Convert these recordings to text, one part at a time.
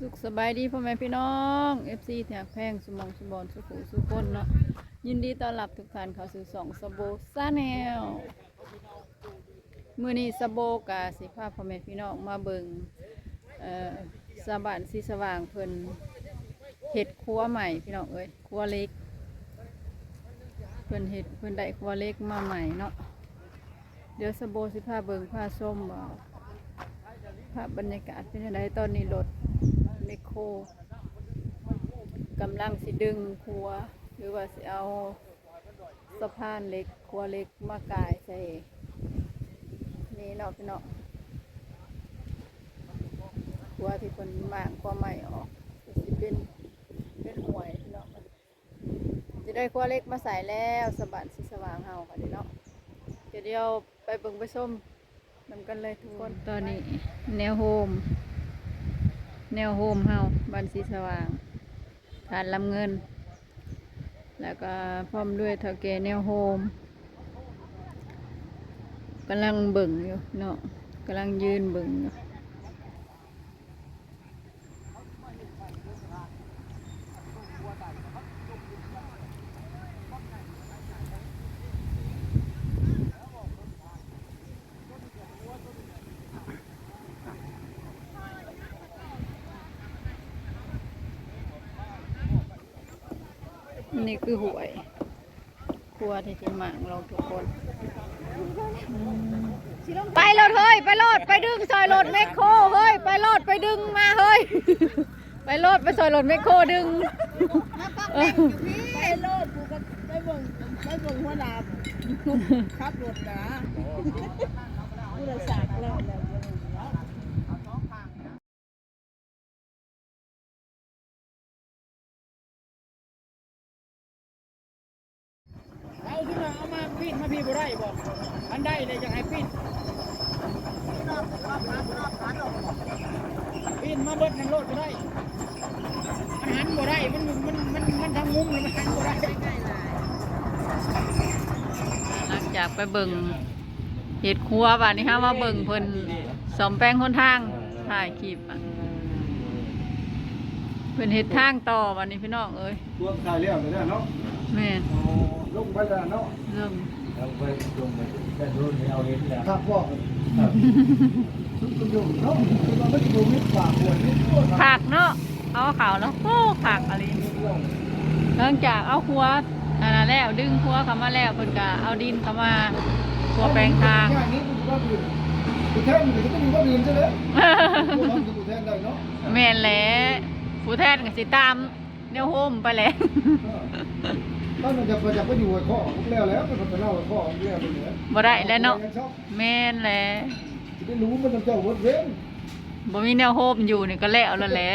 สุขสบายดีพ่อแม่พี่น้อง FC แถกแพงสมองสมบอนสุขุสุคนเนาะยินดีต้อนรับทุกท่านเข้าสู่สองสโบซาแนลมือนี้สโบกาสิพาพ่อแม่พี่น้องมาเบิงเอ่อสะบานสีสว่างเพิ่นเฮ็ดครัวใหม่พี่น้องเอ้ยครัวเล็ก เพิ่นเฮ็ดเพิ่นได้ครัวเล็กมาใหม่เนาะเดี๋ยวสโบสิพาเบิงพาส้มบ่าภาพบรรยากาศเป็นยังไงตอนนี้รถ ไมคโครกำลังสิดึงครัว หรือว่าสิเอาสะพานเล็กครัวเล็กมากายใส่นี่เนาะพี่เนาะครัวที่คนมางครัวใหม่ออกสิเป็นเป็นห่วยพี่เนาะจะได้ครัวเล็กมาใส่แล้วสะบันสิสว่างเฮาค่ะเดี๋ยวเนาะเดี๋ยวเดียวไปเบิ่งไปส้มนำกันเลยทุกคนตอนนี้แนวโฮม แนวโฮมเฮาบันสีสว่างฐานลำเงิน แล้วก็พร้อมด้วยเท่าแก่แนวโฮมกำลังเบิ่งอยู่เนาะกำลังยืนเบิ่งอยู่ นี่คือหวยครัวที่จะหมางเราทุกคนอืมไปรถเฮ้ย ไปรถไปดึงซอยรถแมคโครเฮ้ย ไปรถไปดึงมาเฮ้ย ไปรถไปซอยรถแมคโครดึงเออไปโลดกูก็ได้เบิ่งได้เบิ่งหัวหน้าขับรถนะกูเลยสากแล้วแล้ว เอามาปีนมาพี่บ่ได้บ่อันได้เลยจะให้ปีนปีนมาเบิดนั่นโลดบ่ได้มันหันบ่ได้มันมันมันมันทางมุมเลยมันหันบ่ได้หลังจากไปเบิ่งเห็ดครัวบ้านนี้ฮะว่าเบิ่งเพิ่นสอมแปลงคนทางถ่ายคลิปอะ เพิ่นเห็ดทางต่อวันนี้พี่น้องเอ้ยตัวขายเลี้ยวไปแล้วเนาะแม่นลงไปแล้วเนาะเรื่องเราไปลงไปแต่รุ่นนี้เอาเห็นแล้วครับพ่อทุกคนอยู่เนาะเราไม่ดูมิตรปากหัวนิดตัวผักเนาะเอาขาวแล้วโอ้ผักอะไรหลังจากเอาครัวอันนั้นแล้วดึงครัวเข้ามาแล้วเพิ่นก็เอาดินเข้ามาครัวแปลงทางอย่างนี้กูว่าดื่มกูแทนกูก็ดูว่าดื่มใช่ไหมกูทำกูแทนได้เนาะแม่นแหละ ผู้แทนก็สิตามแนวโฮมไปแหล้วถ้ามันจะไปจะไปอยู่ข้อผมแล้วแล้วมันจะเล่าข้อเรื่องไปเหนือบ่ได้แล้วเนาะแม่นแหละจะได้รู้มันจะเจ้าวัดเว้นบ่มีแนวโฮมอยู่นี่ก็แล้วแล้วแหละ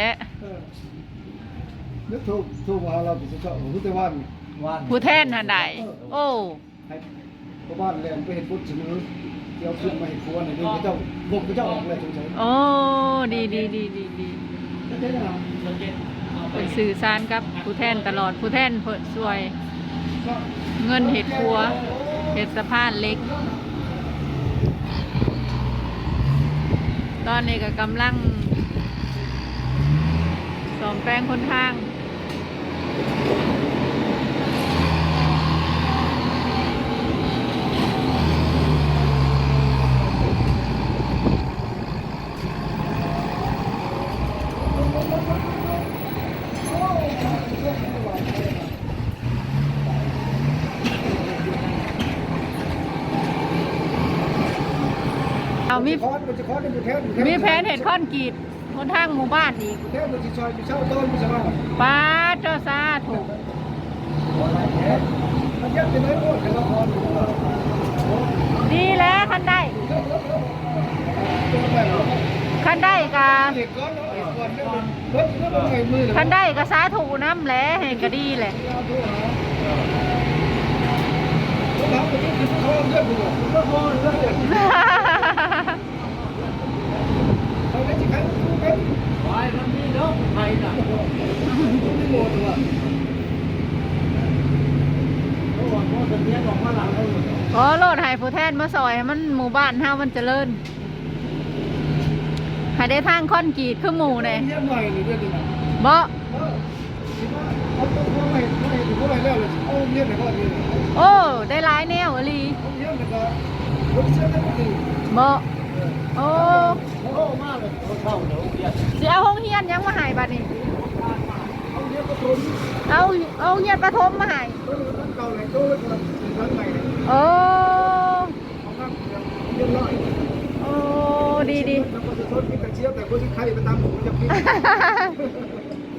นึกถูกถูกมาเราไปเจ้าหัวแต่วันว่านผู้แทนหันใดโอ้ให้ชาวบ้านแลนไปเห็นพุทธเสนอเกี่ยวขึ้นมาเห็นครัวในนี้เจ้าพวกเจ้าออกเลยสงสัย โอ้ดีดีดีดีดี ไม่ใช่หรอเป็นสื่อสารกับผู้แทนตลอดผู้แทนเพิ่นช่วย เงินเห็ดครัวเห็ดสะพานเล็ก ตอนนี้ก็กำลังสอมแปลงคนทาง เอามี คอนมันจะคอนในหมู่แทนหมู่ทมีแผนเห็ดคอนกรีตคนทางหมู่บ้านอีกหมู่แทนมันจะซอยมีเช่าต้นมีสมาป้าเจ้าซาถูกมันยัดไปเลยโอ้ยแต่ละครดีแล้วคันได้ตัวแบบคันได้กะเด็กก้อนเนาะเด็กก้อนเนี่ยมันรถรถไงมือคันได้กะสาถูน้ำแหละเห็นก็ดีแหละเอาตัวหาตัวหาไปที่เขาเลือกดูเลือกพอเลือกเลือกเอาได้สิครับครับ ไปมันมีเนาะไปน่ะ ไม่โมตัว เพราะว่าพ่อจะเลี้ยงออกมาหลังเขา อ๋อโลดให้ผู้แทนมาซอยให้มันหมู่บ้านเฮามันเจริญให้ได้ทางคอนกรีตคือหมู่แน่เยี่ยมหน่อยนี่เรื่องนี้บ่เออคิดว่าเอาตัวเขาไม่ไม่เขาไหร่แล้วเลยเอาเยี่ยมแต่ก็นี่โอ้ได้หลายแนวอลีเอาเยี่ยมแต่ก็รถเชื่อได้ก็ดีบ่โอ้โอ้มากเลยเขาเข้าเดี๋ยวเรียนสิเอาห้องเฮียนยังมาให้บัดนี้เอาเยี่ยมก็ทนเอาเอาเฮียนประถมมาให้ตัวนี้มันเก่าเลยตัวนี้มัน ร้านใหม่เลยโอ้เอาข้างเยี่ยมร้อยโอ้ดีดีแล้วก็จะทนมีกระเชียบแต่คนที่ใครไปตามผมจะพิ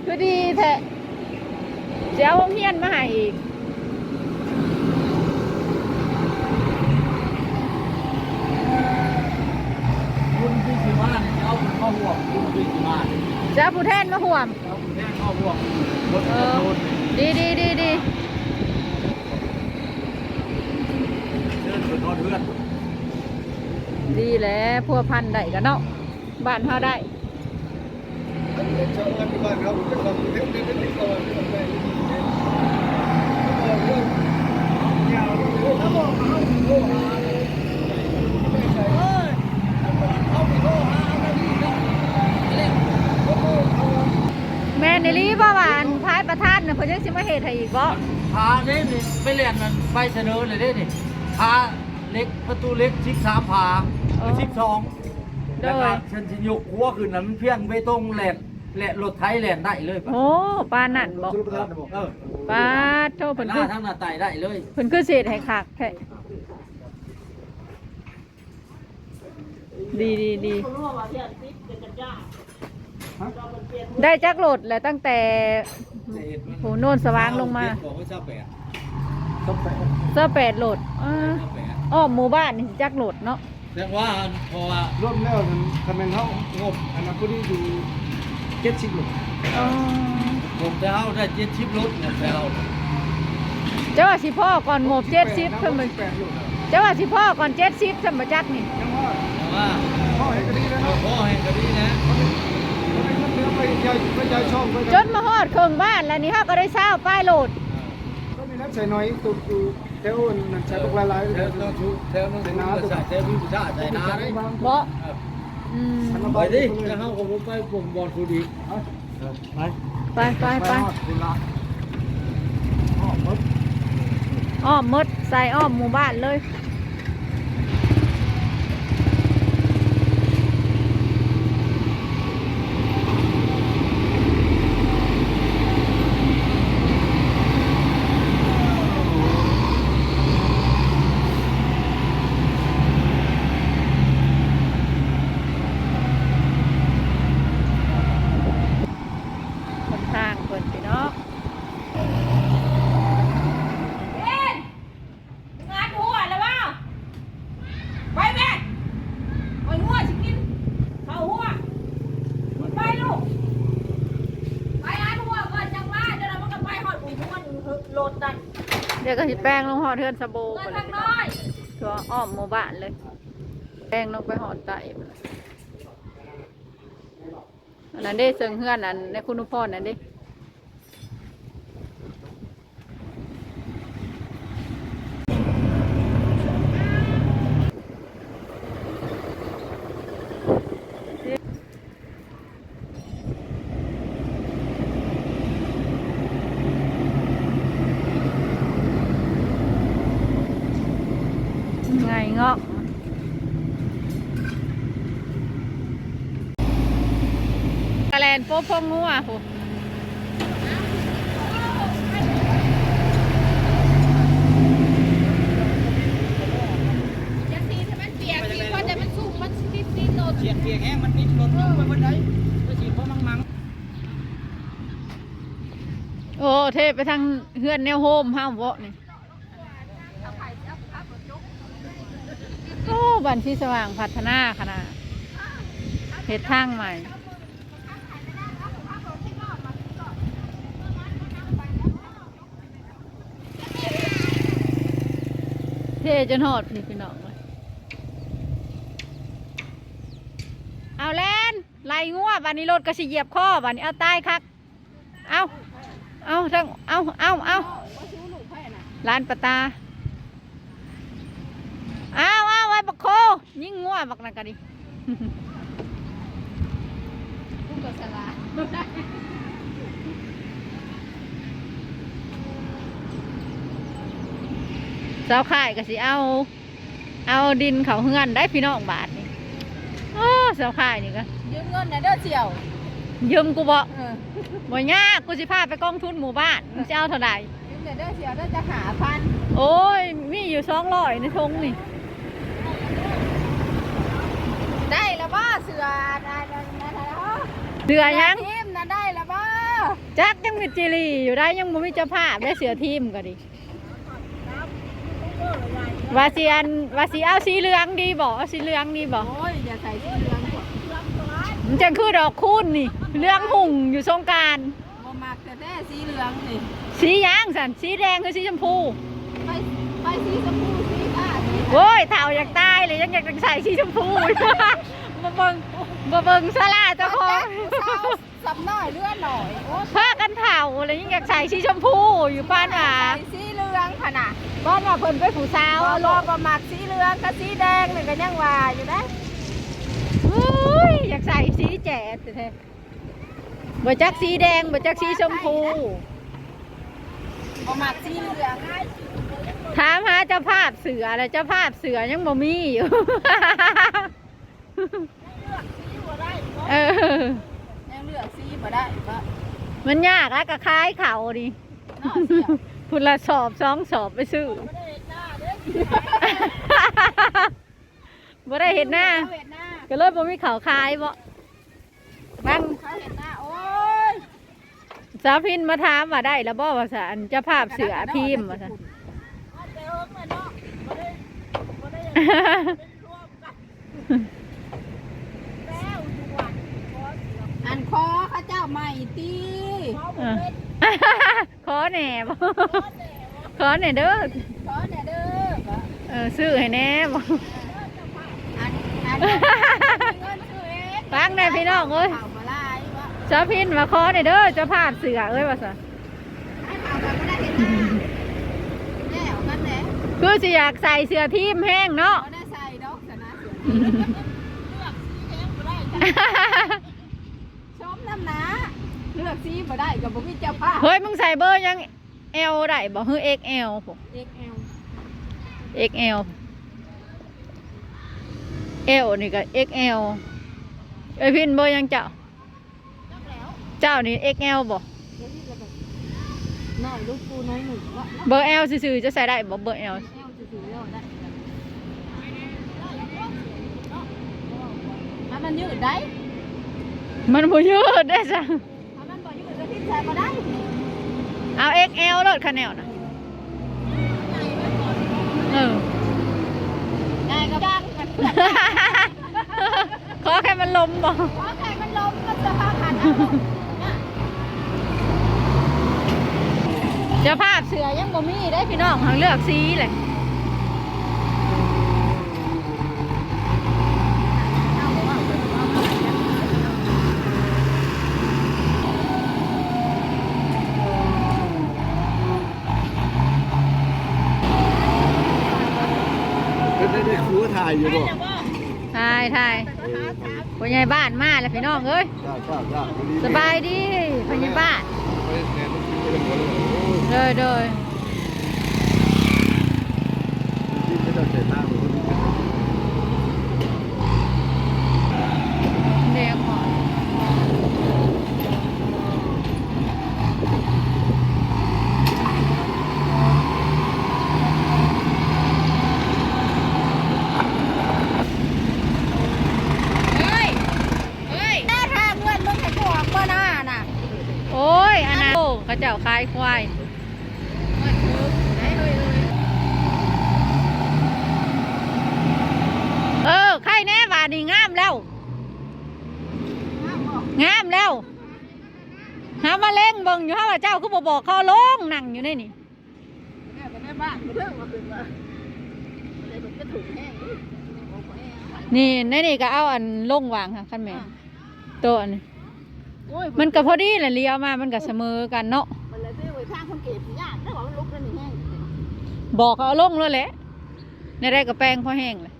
คือดีแท้เดี๋ยวห้องเฮียนมาให้อีก คุณที่สิมาเนี่ยจะเอาคุณเข้าห่วงคุณที่สิมาเนี่ยจะเอาผู้แทนมาห่วม เอาคุณแม่เข้าห่วงรถเอจะอโดนดีดีดีดี เดินสุดทอด เพื่อนดีแหล้วพัวพันได้กันเนาะบ้านเฮาได้อันนี้ชาวบ้านที่บ้านเขาจะทำเล็กๆเล็กๆก่อนที่ทำได้เรื่องยาวเลยถ้าบอกเขาโทรหาเลยไม่ใช่เอ้ยเขาไปโทรหาอะไรนี่เนาะเล่นเขาโทรเขาแม่นอีหลีบ่ว่าอันพายประธานน่ะเพิ่นยังสิมาเฮ็ดให้อีกบ่พาเนี่ยนี่ไปเรียนมันไปเสนอเลยเด้นี่พา เล็กประตูเล็กชิกสามพาชิกสองแล้วก็ฉันจะยกหัวขึ้นนั้นเพียงไปตรงแหลนแหลนรถไทยแหลนได้เลยปะโอ้ปานนั่นบ่จุลประทานบอกเออปาดโทเพิ่นหน้าคือทั้งหน้าไตได้เลยเพิ่นคือเศษให้คักแท้ดีดีดีรู้ว่าเพียนซิปเป็นจักรยานเรามันเปลี่ยนได้จักโหลดแล้วตั้งแต่ โหโน่นสว่างลงมา บอกว่าเจ้าแปดต้องไปเสื้อแปดโหลดอ้าเจ้าแปด อ้อมหมู่บ้านนี่สิจักโหลดเนาะเรียกว่าเพราะว่าร่วมแล้วทำเป็นเขางบอันนั้นก็ดีอยู่เจ็ดสิบหลอ๋อผมจะเอาได้เจ็ดชิปรถผมจะเอาเจ้าว่าสิพ่อก่อนงบ70เพิ่นบ่แปดหลเจ้าว่าสิพ่อก่อน70เพิ่นบ่จักนี่ยังว่าแต่ว่าพ่อเห็นก็ดีแล้วเอาเนาะพ่อให้ก็ดีนะเขาเป็นเนื้อไปยายไปยายช่องไปจนมาฮอดเครื่องบ้านแล้วนี่เฮาก็ได้เช้าป้ายโหลดก็มีนักใส่น้อยตุกอยู่ แถวนั่นใส่พวกลายแถวต้องชุแถวต้องชุใส่แถววิชาใส่นาได้บ่อืมไปดิจะเข้ากับผมไปผมบอลคูดีไปไปไปไปเวลาอ๋อหมดอ้อมหมดใส่อ้อมหมู่บ้านเลย คนทางคนพี่น้อง งานหัวแล้วว่าไปแม่ไปหัวสิกินเข้าหัวไปลูกไปร้านหัวก่อนจังว่าเดี๋ยวเราก็ไปหอดปุ๋ยหัวโหลดดัน เดี๋ยวก็สิแป้งลงหอดเทือนสะโบก่อนเลยงพี่น้อน้องยตัวอ้อมหมู่บ้านเลย แป้งลงไปหอดไตไปเลยอันนั้นได้เซิงเฮือนอันในคุณนุพรนั่นได้ไงเงาะกระแลนโป๊ะพงงัวโหอย่าสีถ้ามันเปียกสีพอแต่มันสุกมันติดติดโดดเปียกเปียกแห้งมันนิดรถไปบนไหนไปฉีดเพราะมังมังโอ้เทไปทางเฮือนแนวโฮมห้ามเวาะนี่ โอ้บันที่สว่างพัฒนาขนาดเห็ดทางใหม่ เทจนหอดพี่พี่น้องเลยเอาแลนไล่งัวบันนี้รถก็สิเหยียบข้อบันนี้เอาตายคัก เอาเอาทั้งเอาเอาเอาร้านปตา เอาเอาไว้บักโค ยิ่งงัวบักนั่นกันดิก็สลาเจ้าข่ายก็สิเอา เอาดินเขาเฮือนได้พี่น้องบาทนี่โอ้เจ้าข่ายนี่ก็ยืมเงินนะเด้อเสี่ยวยืมกูบ่เออบ่ยากกูสิพาไปกองทุนหมู่บ้านมึงจะเอาเท่าใดยืมเด้อเสี่ยวเด้อจะหาพันโอ้ยมีอยู่สองร้อยในทงนี่ ได้แล้วบ่เสือได้ได้ได้แล้วเสือยังทีมนะได้แล้วบ่จักยังมีจิรีอยู่ได้ยังบ่มีเจ้าภาพได้เสือทีมก็ดิวาสีอันวาสีเอาสีเหลืองดีบ่เอาสีเหลืองดีบ่โอ้ยอย่าใส่สีเหลืองบ่มันจะคือดอกคูณนี่เหลืองหุ่งอยู่สงกรารบ่มักแต่แท้สีเหลืองนี่สีหยางสันสีแดงคือสีชมพูไปไปสีชมพูสีฟ้าสี โอ้ยเถ่าอยากตายเลยยังอยากใส่สีชมพูมาเบิ่งมาเบิ่งสลาเจ้าของสับน้อยเลือดหน่อยโอ้พากันเถ่าเลยยังอยากใส่สีชมพูอยู่ป้านหาใส่สีเหลืองขนาดบ้านว่าเพิ่นไปผู้สาวเอาเอารอบ่มักสีเหลืองกับสีแดงนี่ก็ยังว่าอยู่ได้เฮ้ยอยากใส่สีแจ๋ดแท้บ่จักสีแดงบ่จักสีชมพูบ่มักสีเหลืองามหาเจ้าภาพเสือแล้วเจ้าภาพเสือยังบ่มีอยู่ เออยังเลือกสีบ่ได้บ่มันยากอะก็คล้ายเขาดิเนาะเสี่ยวพุ่นละสอบสองสอบไปซื้อบ่ได้เห็นหน้า เขาเห็นหน้าก็เลยบ่มีเขาคายบ่บังเขาเห็นหน้าโอ้ยสาวพินมาถามว่าได้แล้วบ่ว่าซะอันเจ้าภาพเสือพิมพ์ว่าซะ อันคอเข้าเจ้าใหม่ตีเออขอแหน่บ่ขอแหน่เด้อขอเนี่ยเด้อบ่เออซื้อให้แหน่บ่อันอันเงินซื้อเองฟังได้พี่น้องเอ้ยข่าวมาลายบ่สาวพินมาขอแหน่เด้อเจ้าภาพเสือเอ้ยว่าซะ ให้ข่าวแบบบ่ได้เห็นหน้าแน่เอากันแหละ คือสิอยากใส่เสื้อทีมแห้งเนาะบ่ได้ใส่ดอกสนะเสือเลือกสีแดงบ่ได้จ้ะชมน้ำหนาเลือกสีบ่ได้ก็บ่มีเจ้าภาพ เฮ้ยมึงใส่เบอร์ยัง L ได้บ่คือ XL ผม XL XL L นี่ก็ XL เอ้ยพินเบอร์ยังเจ้าจักแล้วเจ้านี่ XL บ่เดี๋ยวนี้ก็แบบน้อยลูกปูน้อยหนึ่งว่าเบอร์ L ซื่อๆจะใส่ได้บ่เบอร์ L เอวจะถือแล้วได้ถ้า มันยืดได้ มันบ่ยืดได้จ้ะถ้ามันบ่ยืดก็ทิ้งใส่บ่ได้เอา XL รถคันแนวนะเออง่ายก็จ้างกันขอแค่มันลมบ่เพราะใครมันล้มก็จะพาผ่านเอาลงเนี่ยเจ้าภาพเสือยังบ่มีได้พี่น้องทางเลือกสีเลย ได้ได้ครูถ่ายอยู่บ่ทายทายพ่อใหญ่บ้านมาแล้วพี่น้องเอ้ยจ้าจ้าจ้าสบายดีพ่อใหญ่บ้านไปแน่นกินไปเลยหมดเลยเดยเดยกินไม่ต้อเสียหน้าเลย เด็กหอเฮ้ย เฮ้ย แม่ทางเงินมึงจะตัวเมื่อหน้าน่ะ โอ้ยอันนั้นโอ้เขาเจ้าคายควาย เออไข่แน่บาดนี่งามแล้ว งามแล้ว หามาเล่งเบิ่งอยู่ฮะว่าเจ้าคือบ่บอกเขาลงนั่งอยู่ในนี่แม่ไปแม่บ้านเรื่องมาคืนว่าเลยมันจะถูกแห้งดิโอ้โหแห้งนี่ในนี่ก็เอาอันลงวางค่ะคันแม่ตัวอันนี้โอ้ยมันก็พอดีแหละเลี้ยวมามันก็เสมอกันเนาะมันเลยซื้อไว้ข้างคนเก็บยากแล้วว่ามันลุกแล้วนี่แห้งบอกเขาเอาลงแล้วแหละในได้ก็แป้งพอแห้งเลย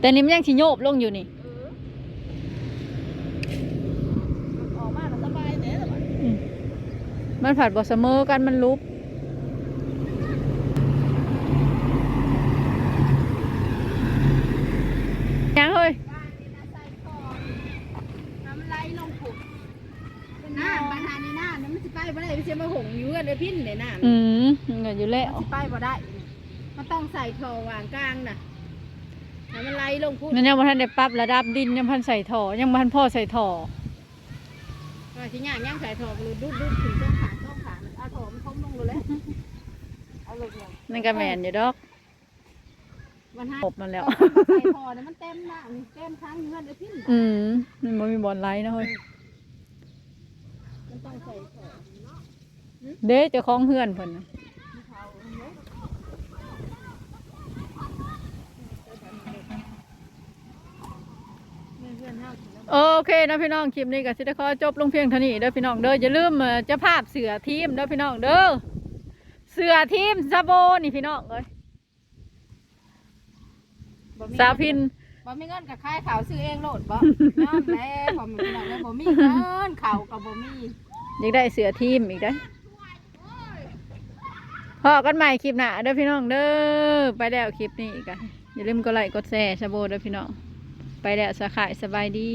แต่นี่มันยังชิโยบลงอยู่นี่ มันผัดบ่เสมอกันมันลุบยังเฮ้ยน้ำไหลลงผุดหน้าบานหาในหน้าเนี่ยมันสิไปบ่ได้มันสิมาหงอยู่กันเลยพินในหน้าอืมเงินอยู่แล้วสิไปบ่ได้ มันต้องใส่ท่อวางกลางน่ะให้มันไหลลงพุ่นนั่นยังบ่ทันได้ปรับระดับดินยังบ่ทันใส่ท่อยังบ่ทันพ่อใส่ท่อก็สิย่างย่างใส่ท่อก็เลยดุดดุดถึงต้นขาต้นขามันเอาท่ อมันทมลงเลยเอาลงเลยนั่นก็แม่นอยู่ดอกมันให้ปบมันแล้ว ใส่ท่อเนี่ยมันเต็มหน้านี่เต็มทั้งเงินเลยพินอืมมันบ่มีบอลไลท์นะเฮ้ยมันต้องใส่ท่อเด้เจ้าของเฮือนเพิ่นน่ะเพื่อนเฮาสิเนาะโอเคนะพี่น้องคลิปนี้ก็สิได้ขอจบลงเพียงเท่านี้เด้อพี่น้องเด้ออย่าลืมเอ่อเจะภาพเสือทีมเด้อพี่น้องเด้อ เสือทีมซาโบนี่พี่น้องเอ้ยบ่มีสาวพินบ่มีเงินกับค่ายเขาซื้อเองโลดบ่น้อมแล้วผมมีเงินแล้วบ่มีเงินเขาก็บ่มีอยากได้เสือทีมอีกได้อพอกันใหม่คลิปหน้าเด้อพี่น้องเด้อไปแล้วคลิปนี้กันอย่าลืมกดไลค์กดแชร์ซาโบเด้อพี่น้องไปแล้วสาขายสบายดี